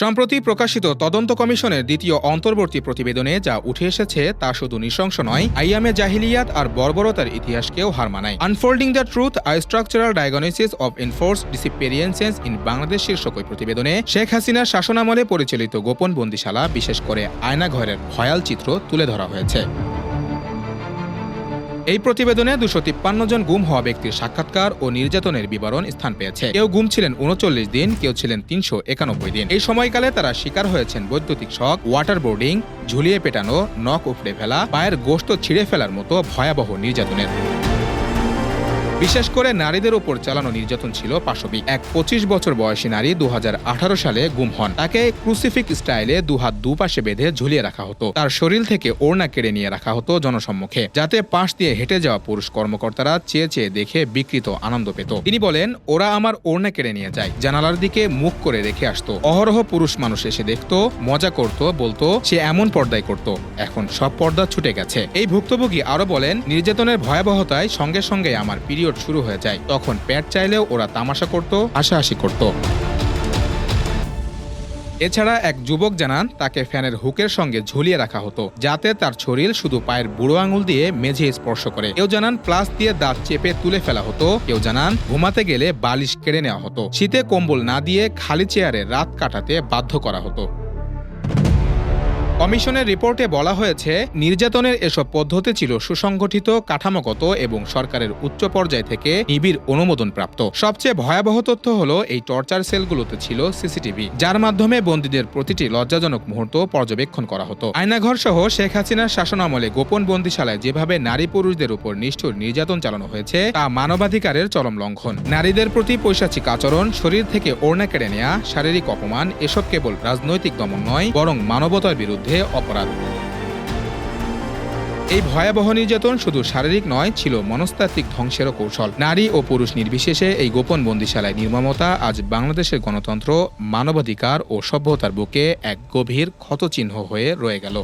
সম্প্রতি প্রকাশিত তদন্ত কমিশনের দ্বিতীয় অন্তর্বর্তী প্রতিবেদনে যা উঠে এসেছে তা শুধু নৃশংস নয়, আইয়ামে জাহিলিয়াত আর বর্বরতার ইতিহাসকেও হার মানায়। Unfolding the truth I structural diagnosis of enforce disappearances in Bangladesh শীর্ষক ওই প্রতিবেদনে শেখ হাসিনার শাসনামলে পরিচালিত গোপন বন্দিশালা, বিশেষ করে আয়নাঘরের ভয়াল চিত্র তুলে ধরা হয়েছে। এই প্রতিবেদনে দুশো তিপ্পান্ন জন গুম হওয়া ব্যক্তির সাক্ষাৎকার ও নির্যাতনের বিবরণ স্থান পেয়েছে। কেউ গুম ছিলেন উনচল্লিশ দিন, কেউ ছিলেন তিনশো একানব্বই দিন। এই সময়কালে তারা শিকার হয়েছেন বৈদ্যুতিক শক, ওয়াটার বোর্ডিং, ঝুলিয়ে পেটানো, নখ উপড়ে ফেলা, পায়ের গোস্ত ছিঁড়ে ফেলার মতো ভয়াবহ নির্যাতনের। বিশেষ করে নারীদের উপর চালানো নির্যাতন ছিল পাশবিক। এক পঁচিশ বছর বয়সী নারী দু হাজার আঠারো সালে গুম হন। তাকে ক্রুসিফিক স্টাইলে দুহাত দুপাশে বেঁধে ঝুলিয়ে রাখা হতো। তার শরীর থেকে ওড়না কেড়ে নিয়ে রাখা হতো জনসম্মুখে, যাতে পাশ দিয়ে হেঁটে যাওয়া পুরুষ কর্মকর্তারা চেয়ে চেয়ে দেখে বিকৃত আনন্দ পেত। তিনি বলেন, ওরা আমার ওড়না কেড়ে নিয়ে যায়। জানালার দিকে মুখ করে রেখে আসতো। অহরহ পুরুষ মানুষ এসে দেখতো, মজা করত, বলতো, সে এমন পর্দায় করত। এখন সব পর্দা ছুটে গেছে। এই ভুক্তভোগী আরও বলেন, নির্যাতনের ভয়াবহতায় সঙ্গে সঙ্গে আমার পিরিয়ড শুরু হয়ে যায়। তখন প্যাট চাইলেও ওরা তামাশা করত, হাসাহাসি করত। এছাড়া এক যুবক জানান, তাকে ফ্যানের হুকের সঙ্গে ঝুলিয়ে রাখা হতো, যাতে তার শরীর শুধু পায়ের বুড়ো আঙুল দিয়ে মেঝে স্পর্শ করে। কেউ জানান, প্লাস দিয়ে দাঁত চেপে তুলে ফেলা হতো। কেউ জানান, ঘুমাতে গেলে বালিশ কেড়ে নেওয়া হতো। শীতে কম্বল না দিয়ে খালি চেয়ারে রাত কাটাতে বাধ্য করা হতো। কমিশনের রিপোর্টে বলা হয়েছে, নির্যাতনের এসব পদ্ধতি ছিল সুসংগঠিত, কাঠামোগত এবং সরকারের উচ্চ পর্যায় থেকে নিবিড় অনুমোদন প্রাপ্ত সবচেয়ে ভয়াবহ তথ্য হল, এই টর্চার সেলগুলোতে ছিল সিসিটিভি, যার মাধ্যমে বন্দীদের প্রতিটি লজ্জাজনক মুহূর্ত পর্যবেক্ষণ করা হতো। আয়নাঘর সহ শেখ হাসিনার শাসনামলে গোপন বন্দিশালায় যেভাবে নারী পুরুষদের উপর নিষ্ঠুর নির্যাতন চালানো হয়েছে, তা মানবাধিকারের চরম লঙ্ঘন। নারীদের প্রতি পৈশাচিক আচরণ, শরীর থেকে ওড়না কেড়ে নেয়া, শারীরিক অপমান, এসব কেবল রাজনৈতিক দমন নয়, বরং মানবতার বিরুদ্ধে অপরাধ। এই ভয়াবহ নির্যাতন শুধু শারীরিক নয়, ছিল মনস্তাত্ত্বিক ধ্বংসেরও কৌশল। নারী ও পুরুষ নির্বিশেষে এই গোপন বন্দিশালায় নির্মমতা আজ বাংলাদেশের গণতন্ত্র, মানবাধিকার ও সভ্যতার বুকে এক গভীর ক্ষতচিহ্ন হয়ে রয়ে গেল।